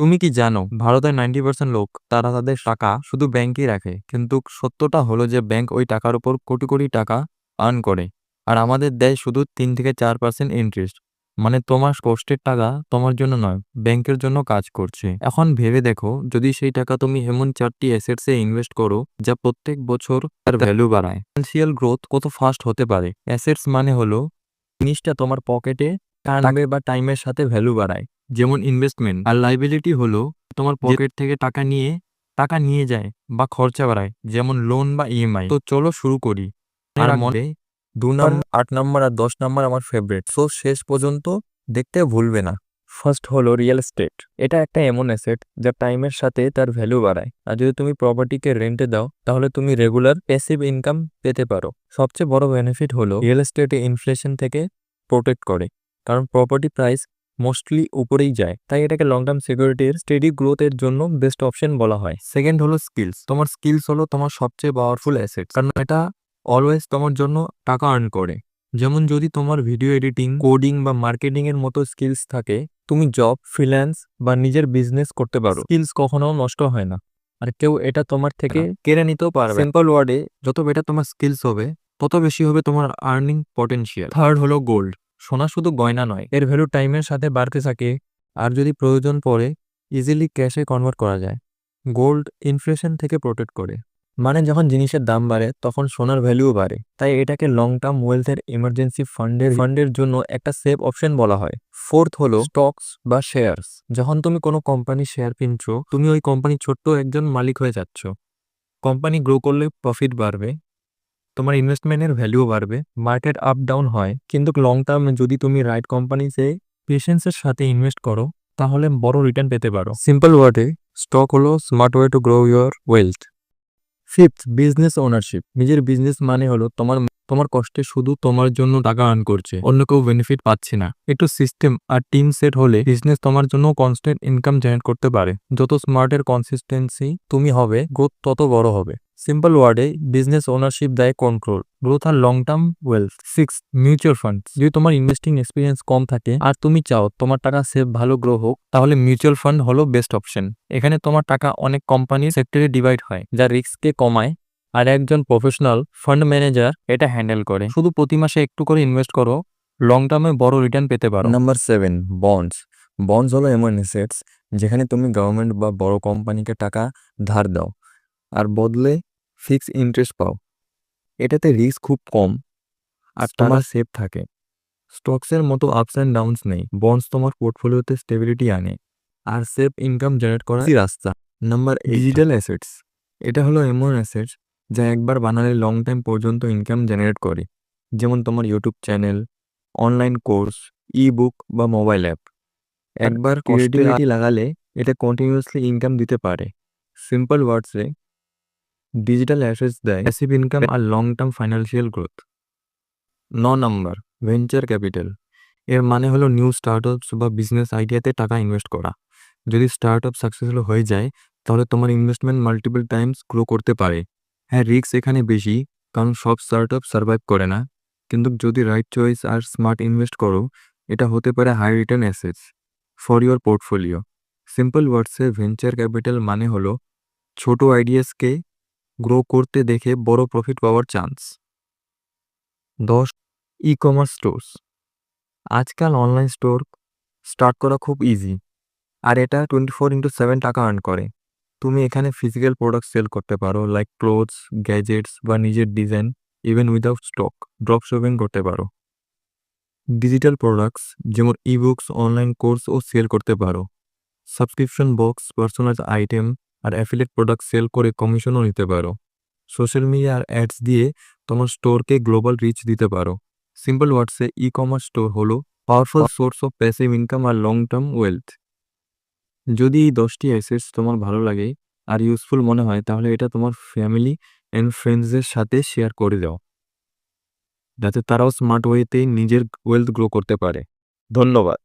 তুমি কি জানো, ভারতের নাইনটি পার্সেন্ট লোক তারা তাদের টাকা শুধু ব্যাংকেই রাখে। কিন্তু সত্যটা হলো যে ব্যাংক ওই টাকার উপর কোটি কোটি টাকা আর্ন করে। আর আমাদের দেয় শুধু তিন থেকে চার পার্সেন্ট ইন্টারেস্ট মানে তোমার কষ্টের টাকা তোমার জন্য নয়, ব্যাংকের জন্য কাজ করছে। এখন ভেবে দেখো, যদি সেই টাকা তুমি এমন চারটি অ্যাসেটসে ইনভেস্ট করো, যা প্রত্যেক বছর তার ভ্যালু বাড়ায়। ফিনান্সিয়াল গ্রোথ কত ফাস্ট হতে পারে। অ্যাসেটস মানে হলো, জিনিসটা তোমার পকেটে টানবে বা টাইমের সাথে ভ্যালু বাড়ায়। যেমন ইনভেস্টমেন্ট আর লাইবিলিটি হলো তোমার পকেট থেকে টাকা নিয়ে টাকা নিয়ে যায় বা খরচা বাড়ায় যেমন লোন বা ইএমআই তো চলো শুরু করি। আর মনে দু নম্বর আট নম্বর আর দশ নম্বর আমার ফেভারিট সো শেষ পর্যন্ত দেখতে ভুলবে না। ফার্স্ট হলো রিয়েল এস্টেট এটা একটা এমন অ্যাসেট যা টাইমের সাথে তার ভ্যালু বাড়ায়। আর যদি তুমি প্রপার্টিকে রেন্টে দাও তাহলে তুমি রেগুলার প্যাসিভ ইনকাম পেতে পারো। সবচেয়ে বড় বেনিফিট হলো রিয়েল এস্টেটে ইনফ্লেশন থেকে প্রোটেক্ট করে। কারণ প্রপার্টি প্রাইস মোস্টলি উপরেই যায়। তাই এটাকে লং টার্ম সিকিউরিটির স্টেডি গ্রোথের জন্য বেস্ট অপশন বলা হয়। সেকেন্ড হলো স্কিলস তোমার স্কিলস হলো তোমার সবচেয়ে পাওয়ারফুল অ্যাসেট কারণ এটা অলওয়েজ তোমার জন্য টাকা আর্ন করে। যেমন যদি তোমার ভিডিও এডিটিং কোডিং বা মার্কেটিং এর মতো স্কিলস থাকে তুমি জব ফ্রিল্যান্স বা নিজের বিজনেস করতে পারো। স্কিলস কখনো নষ্ট হয় না। আর কেউ এটা তোমার থেকে কেড়ে নিতেও পারবে। সিম্পল ওয়ার্ডে যত বেটার তোমার স্কিলস হবে তত বেশি হবে তোমার আর্নিং পটেনশিয়াল থার্ড হলো গোল্ড সোনা শুধু গয়না নয়, এর ভ্যালু টাইমের সাথে বাড়তে থাকে, আর যদি প্রয়োজন পড়ে ইজিলি ক্যাশে কনভার্ট করা যায়। গোল্ড ইনফ্লেশন থেকে প্রোটেক্ট করে। মানে যখন জিনিসের দাম বাড়ে, তখন সোনার ভ্যালুও বাড়ে। তাই এটাকে লং টার্ম ওয়েলথের ইমার্জেন্সি ফান্ডের ফান্ডের জন্য একটা সেফ অপশন বলা হয়। ফোর্থ হলো স্টকস বা শেয়ারস যখন তুমি কোনো কোম্পানি শেয়ার কিনছো, তুমি ওই কোম্পানির ছোট্ট একজন মালিক হয়ে যাচ্ছ। কোম্পানি গ্রো করলে প্রফিট বাড়বে। তোমার ইনভেস্টমেন্টের ভ্যালুও বাড়বে মার্কেট আপ ডাউন হয়। কিন্তু লং টার্মে যদি তুমি রাইট কোম্পানিতে পেশেন্সের সাথে ইনভেস্ট করো, তাহলে বড় রিটার্ন পেতে পারো। সিম্পল ওয়ার্ডে স্টক হলো smart way to grow your wealth fifth business ownership নিজের বিজনেস মানে হলো তোমার তোমার কষ্টে শুধু তোমার জন্য টাকা আর্ন করছে, অন্য কেউ বেনিফিট পাচ্ছে না। একটু সিস্টেম আর টিম সেট হলে বিজনেস তোমার জন্য কনস্ট্যান্ট ইনকাম জেনারেট করতে পারে। যত স্মার্টের কনসিস্টেন্সি তুমি হবে গ্রোথ তত বড় হবে। সিম্পল ওয়ার্ডে বিজনেস ওনারশিপ দেয় কন্ট্রোল গ্রোথ আর long term wealth six mutual fund যদি তোমার ইনভেস্টিং এক্সপিরিয়েন্স কম থাকে, আর তুমি চাও তোমার টাকা সেভ ভালো গ্রো হোক, তাহলে মিউচুয়াল ফান্ড হলো বেস্ট অপশন এখানে তোমার টাকা অনেক কোম্পানির সেক্টরে ডিভাইড হয়, যা রিস্ককে কমায়, আর একজন প্রফেশনাল ফান্ড ম্যানেজার এটা হ্যান্ডেল করে। শুধু প্রতি মাসে একটু করে ইনভেস্ট করো লং টার্মে বড় রিটার্ন পেতে পারো। নাম্বার সেভেন বন্ডস বন্ডস হলো এমন অ্যাসেটস যেখানে তুমি গভর্নমেন্ট বা বড় কোম্পানিকে টাকা ধার দাও, আর বদলে ফিক্স ইন্টারেস্ট পাও। এটাতে রিস্ক খুব কম আর তোমার সেফ থাকে। স্টকসের মতো আপস অ্যান্ড ডাউনস নেই। বন্ডস তোমার পোর্টফোলিওতে স্টেবিলিটি আনে। আর সেফ ইনকাম জেনারেট করার রাস্তা? নাম্বার ডিজিটাল অ্যাসেটস এটা হলো এমন অ্যাসেটস যা একবার বানালে লং টাইম পর্যন্ত ইনকাম জেনারেট করে। যেমন তোমার YouTube channel online course e book বা মোবাইল অ্যাপ একবার ক্রিয়েটিভিটি লাগালে এটা কন্টিনিউয়াসলি ইনকাম দিতে পারে। সিম্পল ওয়ার্ডসে ডিজিটাল অ্যাসেটস দেয় প্যাসিভ ইনকাম আর লং টার্ম ফাইন্যান্সিয়াল গ্রোথ ন নম্বর ভেঞ্চার ক্যাপিটাল এর মানে হলো নিউ স্টার্টআপস বা বিজনেস আইডিয়াতে টাকা ইনভেস্ট করা। যদি স্টার্টআপ সাকসেসফুল হয়ে যায়, তাহলে তোমার ইনভেস্টমেন্ট মাল্টিপল টাইমস গ্রো করতে পারে। হ্যাঁ রিস্ক এখানে বেশি, কারণ সব স্টার্টআপ সার্ভাইভ করে না। কিন্তু যদি রাইট চয়েস আর স্মার্ট ইনভেস্ট করো, এটা হতে পারে high return assets for your portfolio simple ওয়ার্ডসে venture capital মানে হলো ছোট আইডিয়াসকে গ্রো করতে দেখে বড় প্রফিট পাওয়ার চান্স দশ ই কমার্স স্টোর্স আজকাল অনলাইন স্টোর স্টার্ট করা খুব ইজি আর এটা টোয়েন্টি ফোর ইন্টু সেভেন টাকা আর্ন করে। তুমি এখানে ফিজিক্যাল প্রোডাক্ট সেল করতে পারো লাইক ক্লোথস গ্যাজেটস বা নিজের design even without stock drop shopping করতে পারো। ডিজিটাল প্রোডাক্টস যেমন ইবুকস অনলাইন কোর্সও সেল করতে পারো। সাবস্ক্রিপশন বক্স পার্সোনাল আইটেম আর অ্যাফিলেট প্রোডাক্ট সেল করে কমিশনও নিতে পারো। সোশ্যাল মিডিয়া আর অ্যাডস দিয়ে তোমার স্টোরকে গ্লোবাল রিচ দিতে পারো। সিম্পল ওয়ার্ডসে ই কমার্স স্টোর হলো powerful source of passive income R long term wealth যদি এই দশটি অ্যাসেটস তোমার ভালো লাগে আর ইউজফুল মনে হয়, তাহলে এটা তোমার ফ্যামিলি অ্যান্ড ফ্রেন্ডসদের সাথে শেয়ার করে দাও। যাতে তারাও স্মার্ট ওয়েতে নিজের ওয়েলথ গ্রো করতে পারে। ধন্যবাদ।